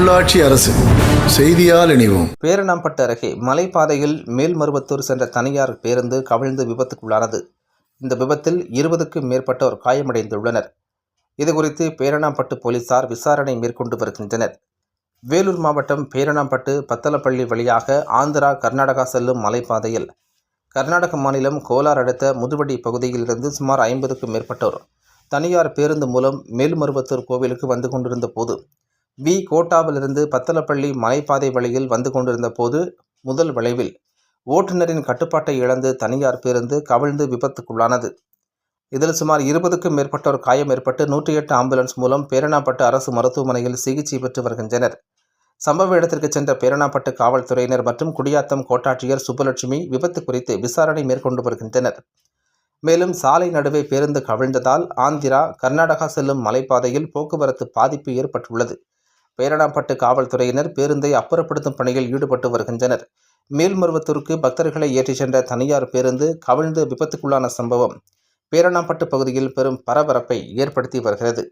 உள்ளாட்சி அரசு செய்தியால் இணைவோம். பேரணாம்பட்டு அருகே மலைப்பாதையில் மேல்மருவத்தூர் சென்ற தனியார் பேருந்து கவிழ்ந்து விபத்துக்குள்ளானது. இந்த விபத்தில் இருபதுக்கும் மேற்பட்டோர் காயமடைந்துள்ளனர். இதுகுறித்து பேரணாம்பட்டு போலீசார் விசாரணை மேற்கொண்டு வருகின்றனர். வேலூர் மாவட்டம் பேரணாம்பட்டு பத்தலப்பள்ளி வழியாக ஆந்திரா கர்நாடகா செல்லும் மலைப்பாதையில் கர்நாடக மாநிலம் கோலார் அடுத்த முதுவடி பகுதியிலிருந்து சுமார் ஐம்பதுக்கும் மேற்பட்டோர் தனியார் பேருந்து மூலம் மேல்மருவத்தூர் கோவிலுக்கு வந்து கொண்டிருந்த போது வி. கோட்டாவிலிருந்து பத்தலப்பள்ளி மலைப்பாதை வழியில் வந்து கொண்டிருந்த போது முதல் விளைவில் ஓட்டுநரின் கட்டுப்பாட்டை இழந்து தனியார் பேருந்து கவிழ்ந்து விபத்துக்குள்ளானது. இதில் சுமார் இருபதுக்கும் மேற்பட்டோர் காயம் ஏற்பட்டு நூற்றி எட்டு ஆம்புலன்ஸ் மூலம் பேரணாப்பட்டு அரசு மருத்துவமனையில் சிகிச்சை பெற்று வருகின்றனர். சம்பவ இடத்திற்கு சென்ற பேரணாப்பட்டு காவல்துறையினர் மற்றும் குடியாத்தம் கோட்டாட்சியர் சுப்புலட்சுமி விபத்து குறித்து விசாரணை மேற்கொண்டு வருகின்றனர். மேலும் சாலை நடுவே பேருந்து கவிழ்ந்ததால் ஆந்திரா கர்நாடகா செல்லும் மலைப்பாதையில் போக்குவரத்து பாதிப்பு ஏற்பட்டுள்ளது. பேரணாம்பட்டு காவல்துறையினர் பேருந்தை அப்புறப்படுத்தும் பணியில் ஈடுபட்டு வருகின்றனர். மேல்மருவத்தூருக்கு பக்தர்களை ஏற்றிச் சென்ற தனியார் பேருந்து கவிழ்ந்து விபத்துக்குள்ளான சம்பவம். பேரணாம்பட்டு பகுதியில் பெரும் பரபரப்பை ஏற்படுத்தி வருகிறது.